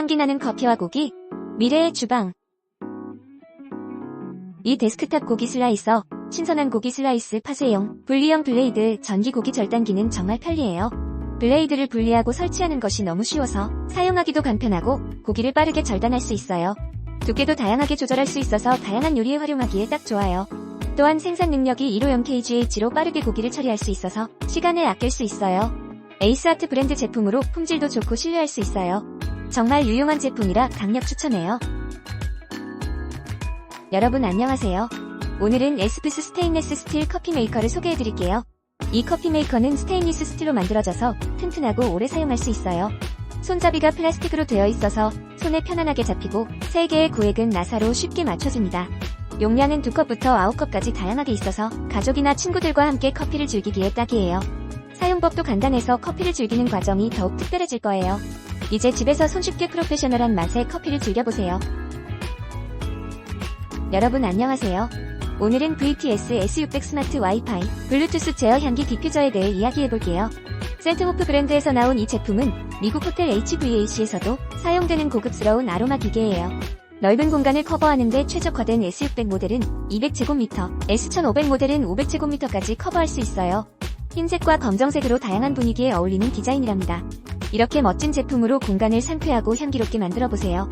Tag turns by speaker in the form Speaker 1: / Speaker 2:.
Speaker 1: 향기나는 커피와 고기, 미래의 주방. 이 데스크탑 고기 슬라이서, 신선한 고기 슬라이스 파쇄용, 분리형 블레이드, 전기 고기 절단기는 정말 편리해요. 블레이드를 분리하고 설치하는 것이 너무 쉬워서 사용하기도 간편하고 고기를 빠르게 절단할 수 있어요. 두께도 다양하게 조절할 수 있어서 다양한 요리에 활용하기에 딱 좋아요. 또한 생산 능력이 1호형 KGH로 빠르게 고기를 처리할 수 있어서 시간을 아낄 수 있어요. 에이스아트 브랜드 제품으로 품질도 좋고 신뢰할 수 있어요. 정말 유용한 제품이라 강력 추천해요. 여러분 안녕하세요. 오늘은 에스프스 스테인레스 스틸 커피 메이커를 소개해드릴게요. 이 커피 메이커는 스테인리스 스틸로 만들어져서 튼튼하고 오래 사용할 수 있어요. 손잡이가 플라스틱으로 되어 있어서 손에 편안하게 잡히고 3개의 구획은 나사로 쉽게 맞춰집니다. 용량은 2컵부터 9컵까지 다양하게 있어서 가족이나 친구들과 함께 커피를 즐기기에 딱이에요. 사용법도 간단해서 커피를 즐기는 과정이 더욱 특별해질 거예요. 이제 집에서 손쉽게 프로페셔널한 맛의 커피를 즐겨보세요. 여러분 안녕하세요. 오늘은 VTS S600 스마트 와이파이 블루투스 제어 향기 디퓨저에 대해 이야기해볼게요. 센트호프 브랜드에서 나온 이 제품은 미국 호텔 HVAC에서도 사용되는 고급스러운 아로마 기계예요. 넓은 공간을 커버하는데 최적화된 S600 모델은 200제곱미터, S1500 모델은 500제곱미터까지 커버할 수 있어요. 흰색과 검정색으로 다양한 분위기에 어울리는 디자인이랍니다. 이렇게 멋진 제품으로 공간을 상쾌하고 향기롭게 만들어 보세요.